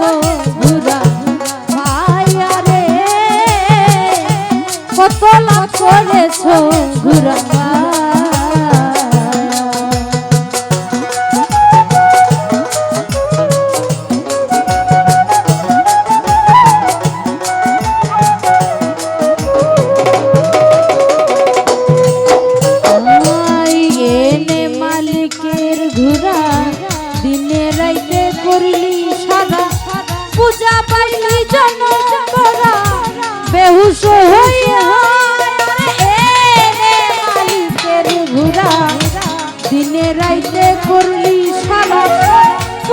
ঘুরা ভাইয়া রে কত লাভ করেছ ঘুরা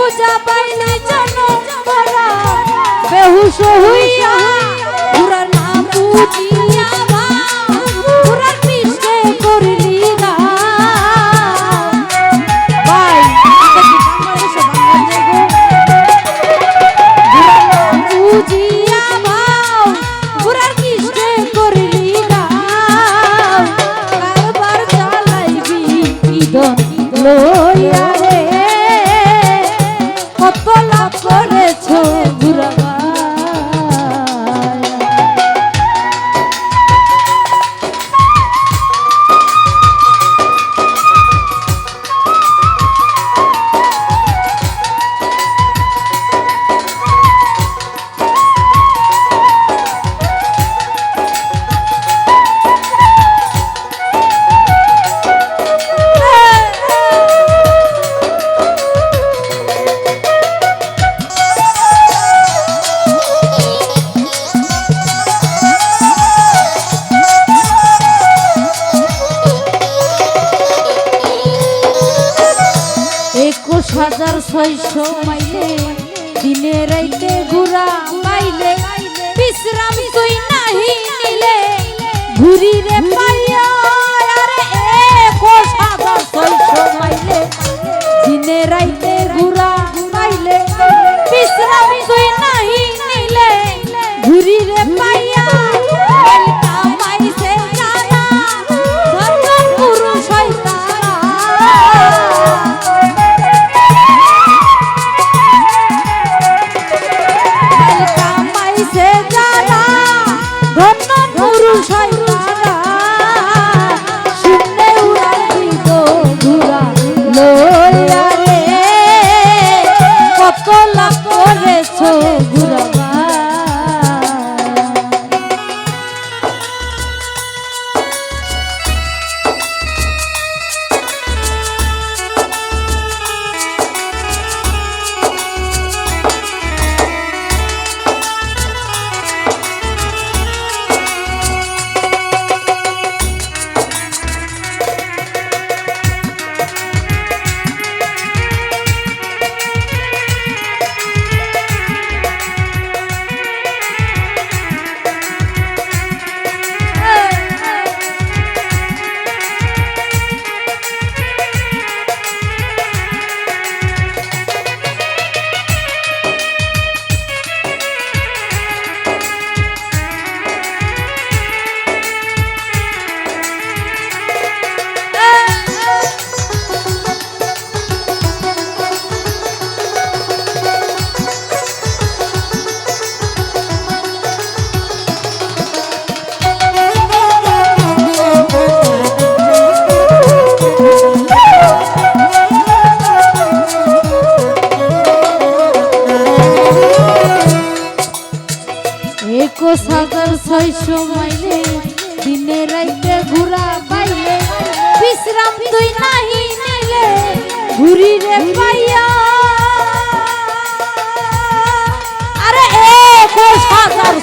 পূজা পাইলি জন করা বেহুশ হইয়া ঘুরার নাম বুঝিয়া ঘুরার পিছে করলি না। ভাই বুঝিয়া ভাও ঘুরার পিছে করলি না। কারবার চালাইবি ইদন লইয়া হাজার ছয়শো মাইলে দিনে রাইতে ঘুরা মাইলে বিশ্রাম তুই নাহি নিলে ঘুরি রে পাইয়া কামাইছে যারা ধন্য পুরুষ হয়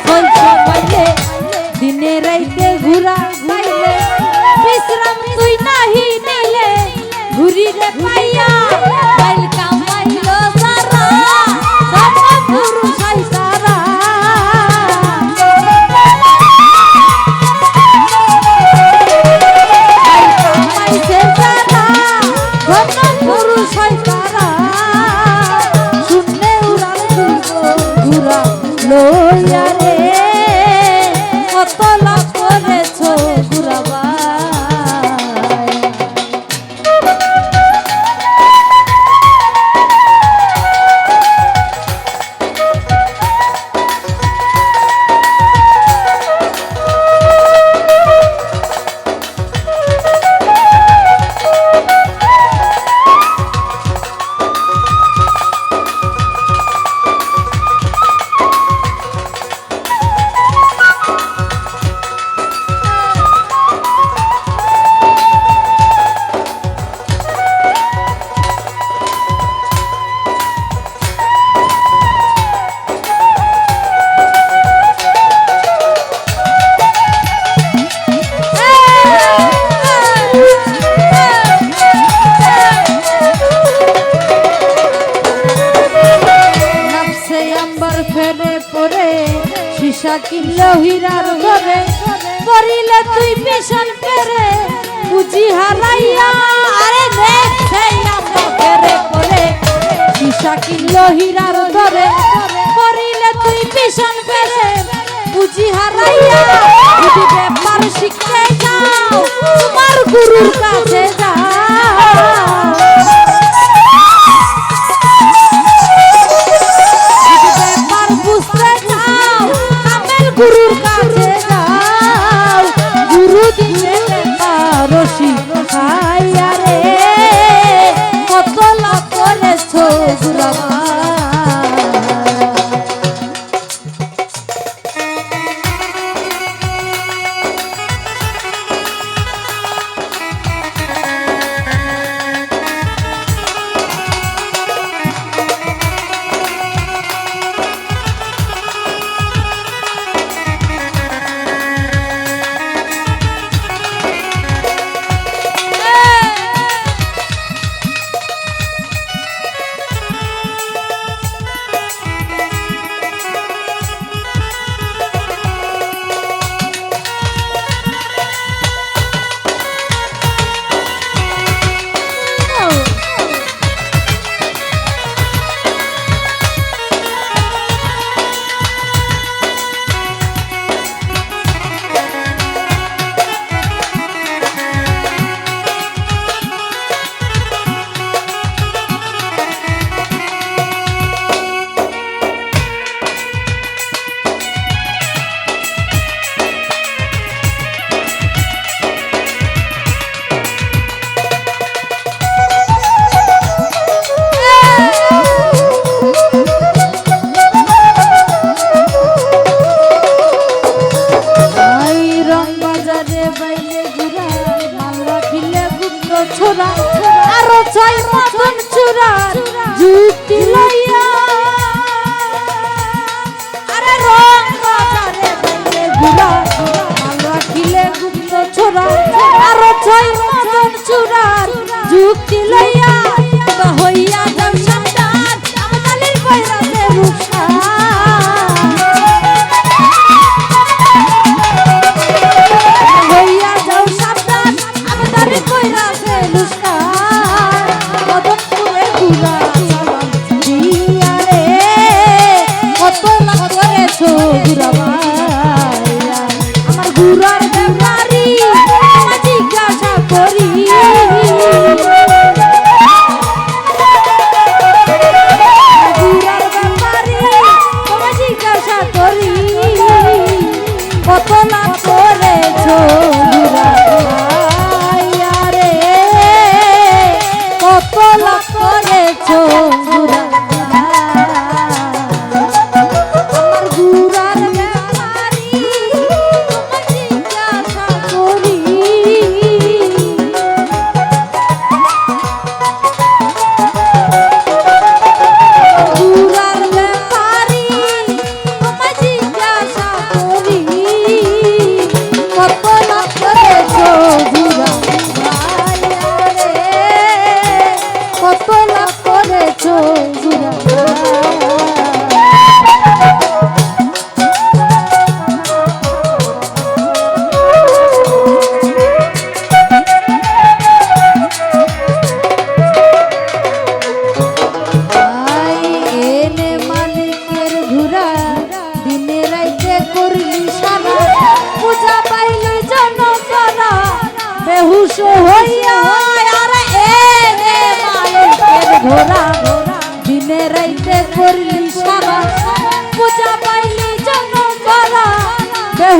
Hon ঘর ফেলে পরে সীসা কিনলো হীরার ঘরে। পরিলে তুই পেশন পেরে বুঝি হারাইয়া আরে দেখেইয়া ফেরে পরে সীসা কিনলো হীরার ঘরে। পরিলে তুই পেশন পেরে বুঝি হারাইয়া স্বাস্থ্য গুলাবা ছোড়া আরও চাই মতন চূড়া যুক্তি গো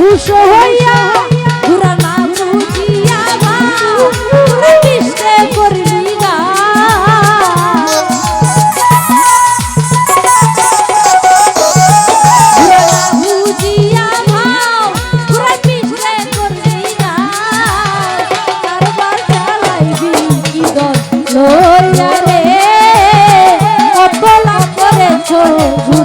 হুশ হইয়া ঘুরা না বুঝিয়া বা কৃষ্ণে করলি Oh,